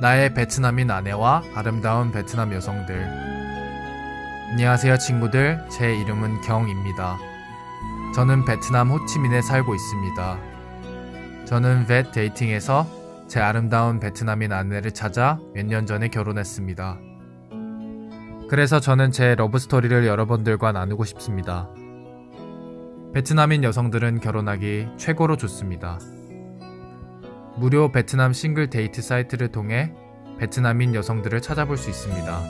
나의 베트남인 아내와 아름다운 베트남 여성들. 안녕하세요, 친구들. 제 이름은 경입니다. 저는 베트남 호치민에 살고 있습니다. 저는 벳 데이팅에서 제 아름다운 베트남인 아내를 찾아 몇 년 전에 결혼했습니다. 그래서 저는 제 러브스토리를 여러분들과 나누고 싶습니다. 베트남인 여성들은 결혼하기 최고로 좋습니다. 무료 베트남 싱글 데이트 사이트를 통해 베트남인 여성들을 찾아볼 수 있습니다.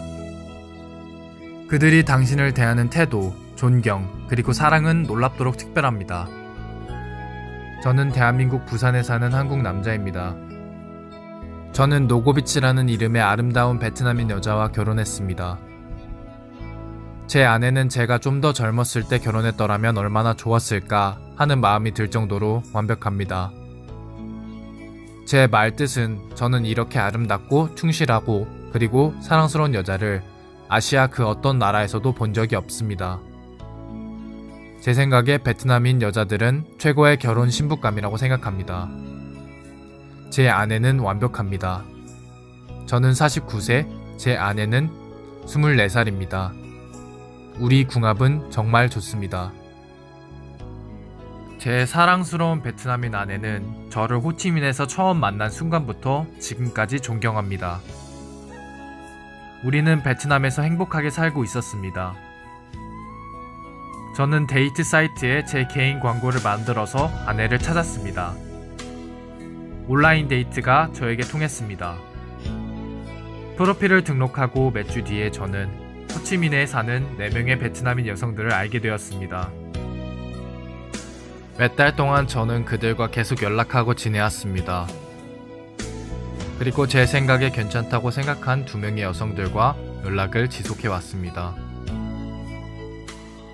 그들이 당신을 대하는 태도, 존경, 그리고 사랑은 놀랍도록 특별합니다. 저는 대한민국 부산에 사는 한국 남자입니다. 저는 노고비치라는 이름의 아름다운 베트남인 여자와 결혼했습니다. 제 아내는 제가 좀 더 젊었을 때 결혼했더라면 얼마나 좋았을까 하는 마음이 들 정도로 완벽합니다. 제 말뜻은 저는 이렇게 아름답고 충실하고 그리고 사랑스러운 여자를 아시아 그 어떤 나라에서도 본 적이 없습니다. 제 생각에 베트남인 여자들은 최고의 결혼 신부감이라고 생각합니다. 제 아내는 완벽합니다. 저는 49세, 제 아내는 24살입니다. 우리 궁합은 정말 좋습니다. 제 사랑스러운 베트남인 아내는 저를 호치민에서 처음 만난 순간부터 지금까지 존경합니다. 우리는 베트남에서 행복하게 살고 있었습니다. 저는 데이트 사이트에 제 개인 광고를 만들어서 아내를 찾았습니다. 온라인 데이트가 저에게 통했습니다. 프로필을 등록하고 몇 주 뒤에 저는 호치민에 사는 4명의 베트남인 여성들을 알게 되었습니다. 몇 달 동안 저는 그들과 계속 연락하고 지내왔습니다. 그리고 제 생각에 괜찮다고 생각한 두 명의 여성들과 연락을 지속해 왔습니다.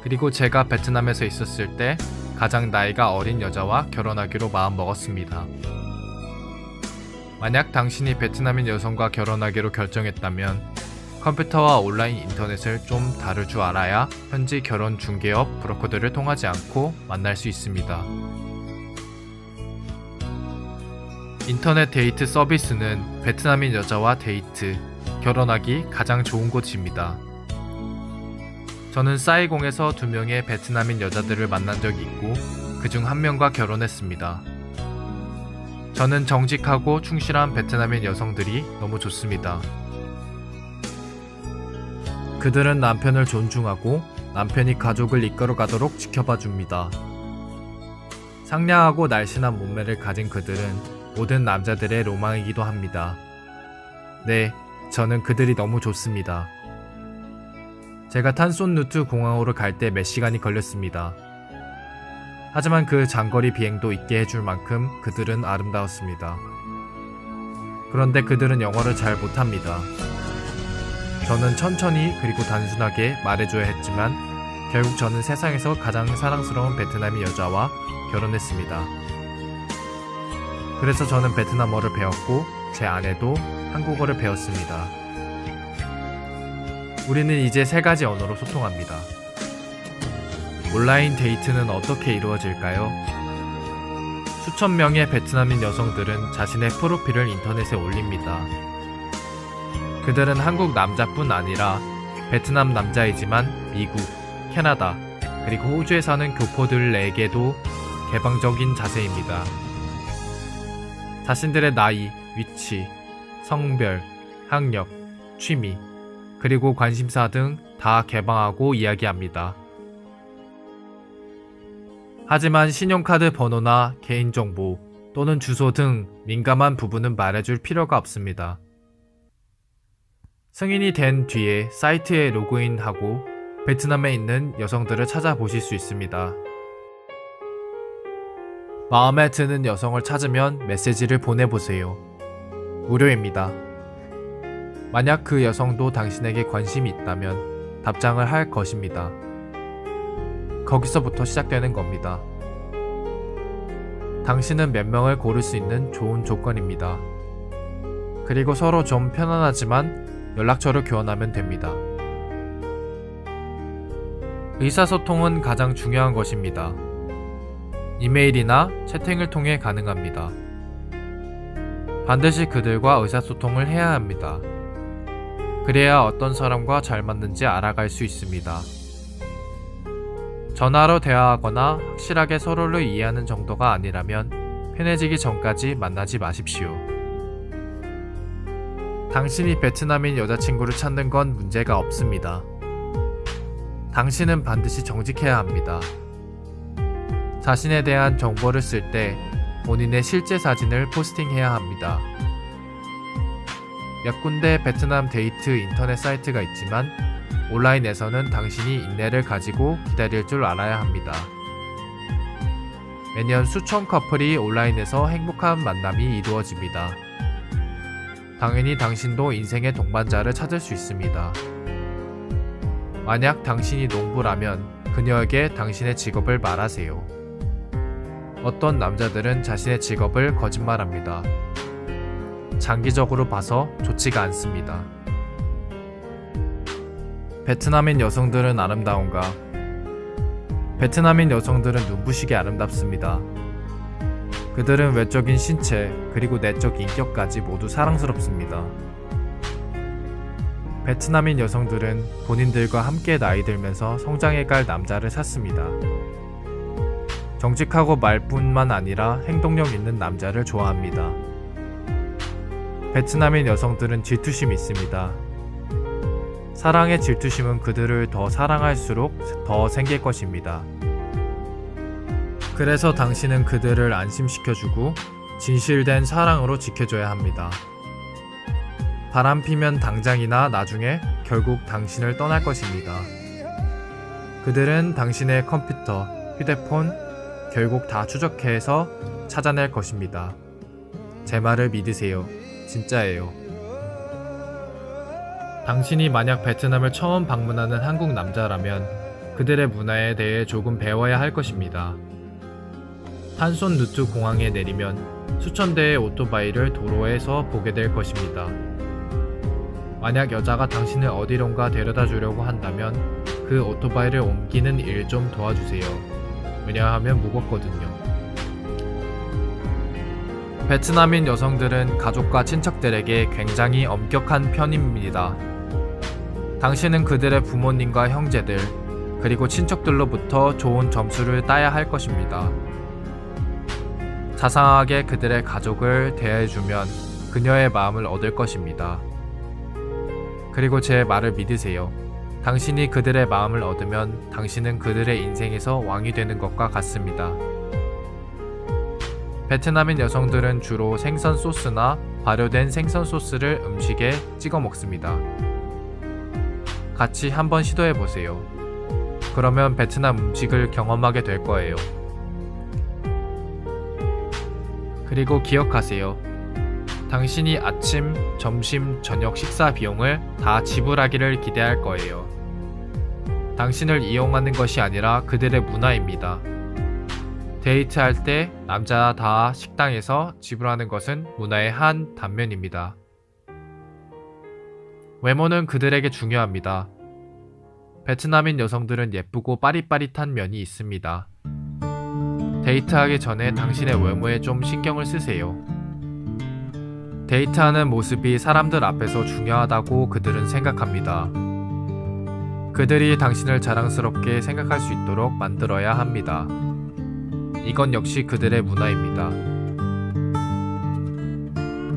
그리고 제가 베트남에서 있었을 때 가장 나이가 어린 여자와 결혼하기로 마음먹었습니다. 만약 당신이 베트남인 여성과 결혼하기로 결정했다면 컴퓨터와 온라인 인터넷을 좀 다룰 줄 알아야 현지 결혼 중개업 브로커들을 통하지 않고 만날 수 있습니다. 인터넷 데이트 서비스는 베트남인 여자와 데이트, 결혼하기 가장 좋은 곳입니다. 저는 사이공에서 두 명의 베트남인 여자들을 만난 적이 있고 그 중 한 명과 결혼했습니다. 저는 정직하고 충실한 베트남인 여성들이 너무 좋습니다. 그들은 남편을 존중하고 남편이 가족을 이끌어 가도록 지켜봐 줍니다. 상냥하고 날씬한 몸매를 가진 그들은 모든 남자들의 로망이기도 합니다. 네, 저는 그들이 너무 좋습니다. 제가 탄손누트 공항으로 갈 때 몇 시간이 걸렸습니다. 하지만 그 장거리 비행도 있게 해줄 만큼 그들은 아름다웠습니다. 그런데 그들은 영어를 잘 못합니다. 저는 천천히 그리고 단순하게 말해줘야 했지만 결국 저는 세상에서 가장 사랑스러운 베트남이 여자와 결혼했습니다. 그래서 저는 베트남어를 배웠고 제 아내도 한국어를 배웠습니다. 우리는 이제 세 가지 언어로 소통합니다. 온라인 데이트는 어떻게 이루어질까요? 수천 명의 베트남인 여성들은 자신의 프로필을 인터넷에 올립니다. 그들은 한국 남자뿐 아니라 베트남 남자이지만 미국, 캐나다, 그리고 호주에 사는 교포들에게도 개방적인 자세입니다. 자신들의 나이, 위치, 성별, 학력, 취미, 그리고 관심사 등 다 개방하고 이야기합니다. 하지만 신용카드 번호나 개인정보 또는 주소 등 민감한 부분은 말해줄 필요가 없습니다. 승인이 된 뒤에 사이트에 로그인하고 베트남에 있는 여성들을 찾아보실 수 있습니다. 마음에 드는 여성을 찾으면 메시지를 보내보세요. 무료입니다. 만약 그 여성도 당신에게 관심이 있다면 답장을 할 것입니다. 거기서부터 시작되는 겁니다. 당신은 몇 명을 고를 수 있는 좋은 조건입니다. 그리고 서로 좀 편안하지만 연락처를 교환하면 됩니다. 의사소통은 가장 중요한 것입니다. 이메일이나 채팅을 통해 가능합니다. 반드시 그들과 의사소통을 해야 합니다. 그래야 어떤 사람과 잘 맞는지 알아갈 수 있습니다. 전화로 대화하거나 확실하게 서로를 이해하는 정도가 아니라면 편해지기 전까지 만나지 마십시오. 당신이 베트남인 여자친구를 찾는 건 문제가 없습니다. 당신은 반드시 정직해야 합니다. 자신에 대한 정보를 쓸 때 본인의 실제 사진을 포스팅해야 합니다. 몇 군데 베트남 데이트 인터넷 사이트가 있지만 온라인에서는 당신이 인내를 가지고 기다릴 줄 알아야 합니다. 매년 수천 커플이 온라인에서 행복한 만남이 이루어집니다. 당연히 당신도 인생의 동반자를 찾을 수 있습니다. 만약 당신이 농부라면 그녀에게 당신의 직업을 말하세요. 어떤 남자들은 자신의 직업을 거짓말합니다. 장기적으로 봐서 좋지가 않습니다. 베트남인 여성들은 아름다운가? 베트남인 여성들은 눈부시게 아름답습니다. 그들은 외적인 신체 그리고 내적 인격까지 모두 사랑스럽습니다. 베트남인 여성들은 본인들과 함께 나이 들면서 성장해 갈 남자를 찾습니다. 정직하고 말뿐만 아니라 행동력 있는 남자를 좋아합니다. 베트남인 여성들은 질투심이 있습니다. 사랑의 질투심은 그들을 더 사랑할수록 더 생길 것입니다. 그래서 당신은 그들을 안심시켜주고 진실된 사랑으로 지켜줘야 합니다. 바람 피면 당장이나 나중에 결국 당신을 떠날 것입니다. 그들은 당신의 컴퓨터, 휴대폰, 결국 다 추적해서 찾아낼 것입니다. 제 말을 믿으세요. 진짜예요. 당신이 만약 베트남을 처음 방문하는 한국 남자라면 그들의 문화에 대해 조금 배워야 할 것입니다. 탄손 누트 공항에 내리면 수천 대의 오토바이를 도로에서 보게 될 것입니다. 만약 여자가 당신을 어디론가 데려다 주려고 한다면 그 오토바이를 옮기는 일 좀 도와주세요. 왜냐하면 무겁거든요. 베트남인 여성들은 가족과 친척들에게 굉장히 엄격한 편입니다. 당신은 그들의 부모님과 형제들, 그리고 친척들로부터 좋은 점수를 따야 할 것입니다. 자상하게 그들의 가족을 대해주면 그녀의 마음을 얻을 것입니다. 그리고 제 말을 믿으세요. 당신이 그들의 마음을 얻으면 당신은 그들의 인생에서 왕이 되는 것과 같습니다. 베트남인 여성들은 주로 생선 소스나 발효된 생선 소스를 음식에 찍어 먹습니다. 같이 한번 시도해 보세요. 그러면 베트남 음식을 경험하게 될 거예요. 그리고 기억하세요. 당신이 아침, 점심, 저녁 식사 비용을 다 지불하기를 기대할 거예요. 당신을 이용하는 것이 아니라 그들의 문화입니다. 데이트할 때 남자 다 식당에서 지불하는 것은 문화의 한 단면입니다. 외모는 그들에게 중요합니다. 베트남인 여성들은 예쁘고 빠릿빠릿한 면이 있습니다. 데이트하기 전에 당신의 외모에 좀 신경을 쓰세요. 데이트하는 모습이 사람들 앞에서 중요하다고 그들은 생각합니다. 그들이 당신을 자랑스럽게 생각할 수 있도록 만들어야 합니다. 이건 역시 그들의 문화입니다.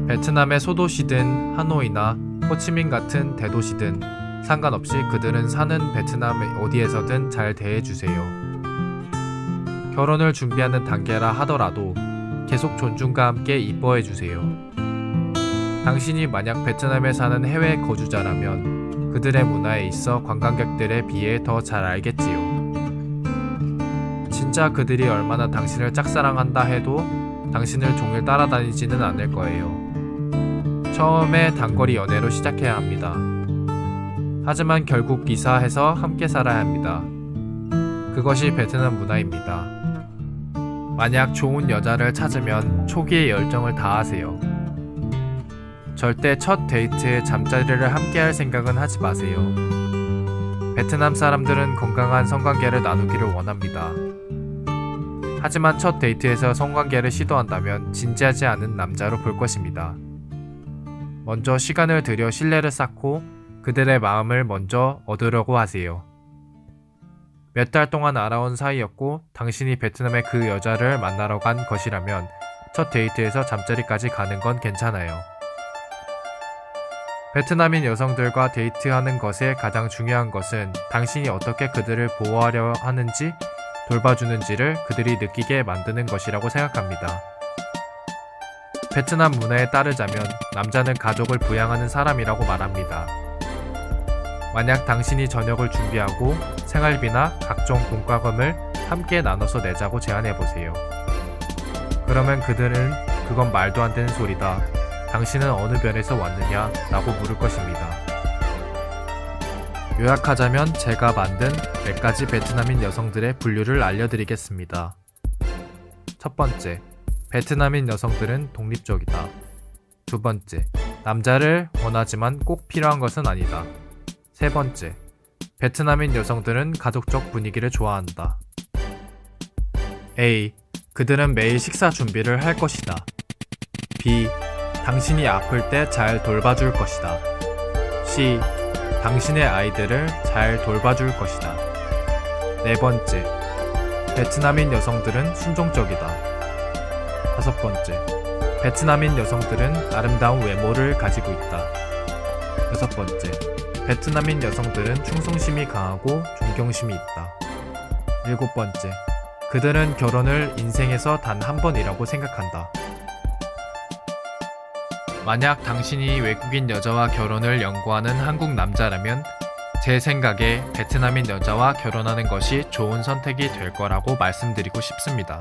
베트남의 소도시든 하노이나 호치민 같은 대도시든 상관없이 그들은 사는 베트남 어디에서든 잘 대해주세요. 결혼을 준비하는 단계라 하더라도 계속 존중과 함께 이뻐해 주세요. 당신이 만약 베트남에 사는 해외 거주자라면 그들의 문화에 있어 관광객들에 비해 더 잘 알겠지요. 진짜 그들이 얼마나 당신을 짝사랑한다 해도 당신을 종일 따라다니지는 않을 거예요. 처음에 단거리 연애로 시작해야 합니다. 하지만 결국 이사해서 함께 살아야 합니다. 그것이 베트남 문화입니다. 만약 좋은 여자를 찾으면 초기의 열정을 다하세요. 절대 첫 데이트에 잠자리를 함께 할 생각은 하지 마세요. 베트남 사람들은 건강한 성관계를 나누기를 원합니다. 하지만 첫 데이트에서 성관계를 시도한다면 진지하지 않은 남자로 볼 것입니다. 먼저 시간을 들여 신뢰를 쌓고 그들의 마음을 먼저 얻으려고 하세요. 몇 달 동안 알아온 사이였고 당신이 베트남의 그 여자를 만나러 간 것이라면 첫 데이트에서 잠자리까지 가는 건 괜찮아요. 베트남인 여성들과 데이트하는 것에 가장 중요한 것은 당신이 어떻게 그들을 보호하려 하는지 돌봐주는지를 그들이 느끼게 만드는 것이라고 생각합니다. 베트남 문화에 따르자면 남자는 가족을 부양하는 사람이라고 말합니다. 만약 당신이 저녁을 준비하고 생활비나 각종 공과금을 함께 나눠서 내자고 제안해보세요. 그러면 그들은 그건 말도 안 되는 소리다. 당신은 어느 별에서 왔느냐? 라고 물을 것입니다. 요약하자면 제가 만든 4가지 베트남인 여성들의 분류를 알려드리겠습니다. 첫 번째, 베트남인 여성들은 독립적이다. 두 번째, 남자를 원하지만 꼭 필요한 것은 아니다. 세 번째, 베트남인 여성들은 가족적 분위기를 좋아한다. A. 그들은 매일 식사 준비를 할 것이다. B. 당신이 아플 때 잘 돌봐줄 것이다. C. 당신의 아이들을 잘 돌봐줄 것이다. 네 번째. 베트남인 여성들은 순종적이다. 다섯 번째. 베트남인 여성들은 아름다운 외모를 가지고 있다. 여섯 번째. 베트남인 여성들은 충성심이 강하고 존경심이 있다. 일곱 번째. 그들은 결혼을 인생에서 단 한 번이라고 생각한다. 만약 당신이 외국인 여자와 결혼을 연구하는 한국 남자라면 제 생각에 베트남인 여자와 결혼하는 것이 좋은 선택이 될 거라고 말씀드리고 싶습니다.